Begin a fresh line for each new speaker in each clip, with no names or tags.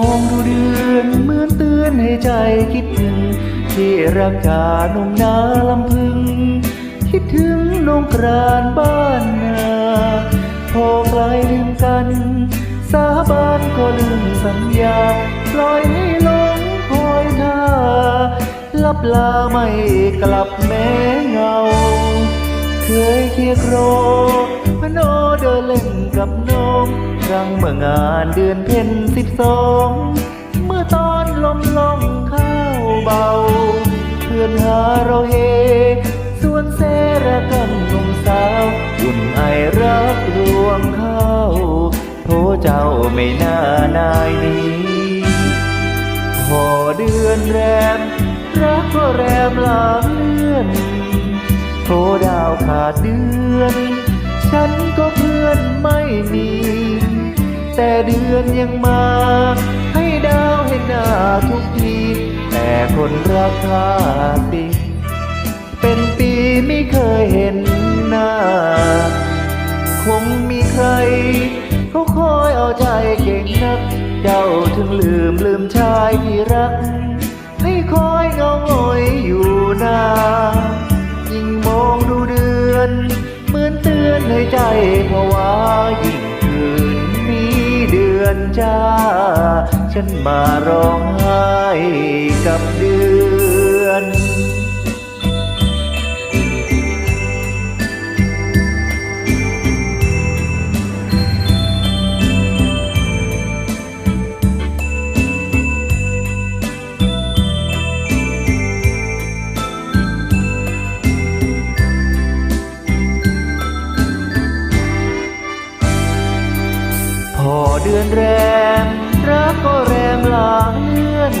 องดูเดือนเหมือนเตือนให้ใจคิดถึง ที่รักกานุ่มนาลำพึง คิดถึงนงกรานบ้านนาพอไกลลืมกัน สาบานก็ลืมสัญญา ปล่อยให้ลงคอยท่าลับลาไม่กลับแม้เงา เคยเคียโครพนอเดินเล่นกับน้อ ครั้งเมื่องานเดือนเพ็ญสิบสองเมื่อตอนลมลงข้าวเบา เพื่อนหาเราเฮส่วนเสระกันหนุ่มสาวอุ่นไอรักรวงข้าวโทเจ้าไม่น่านายนี้พอเดือนแรมรักก็แรมลางเลื่อนโทดาวขาดเดือน ฉันก็เพื่อนไม่มี แต่เดือนยังมา ให้ดาวเห็นหน้าทุกที แต่คนรักขาดิเป็นปีไม่เคยเห็นหน้า คงมีใคร เขาคอยเอาใจเก่งนัก เจ้าถึงลืมลืมชายที่รัก ให้คอยเงาหงอยอยู่นานยิ่งมองดูเดือน เหมือนเตือนให้ใจเพราะว่า จ้า ฉันมาร้องไห้กับ ดือนแรมรักก็แรมหลางเลื่อน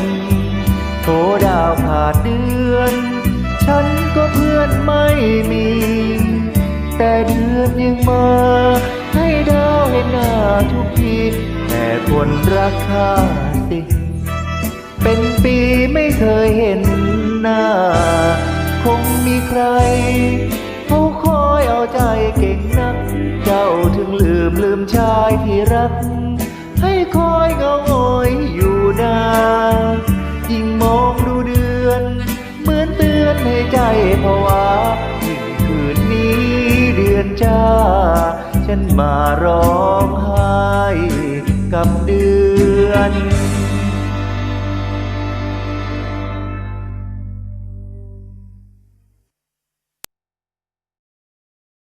โทดาวขาดเดือน ฉันก็เพื่อนไม่มี แต่เดือนยังมา ให้ดาวเห็นหน้าทุกทีแต่คนรักข้าสิ เป็นปีไม่เคยเห็นหน้า คงมีใครเขาคอยเอาใจเก่งนัก เจ้าถึงลืมลืมชายที่รัก ให้คอยเงาอ้อยอยู่นานยิ่งมองดูเดือน เหมือนเตือนให้ใจภาวะยิ่งคืนนี้เดือนจ้า ฉันมาร้อ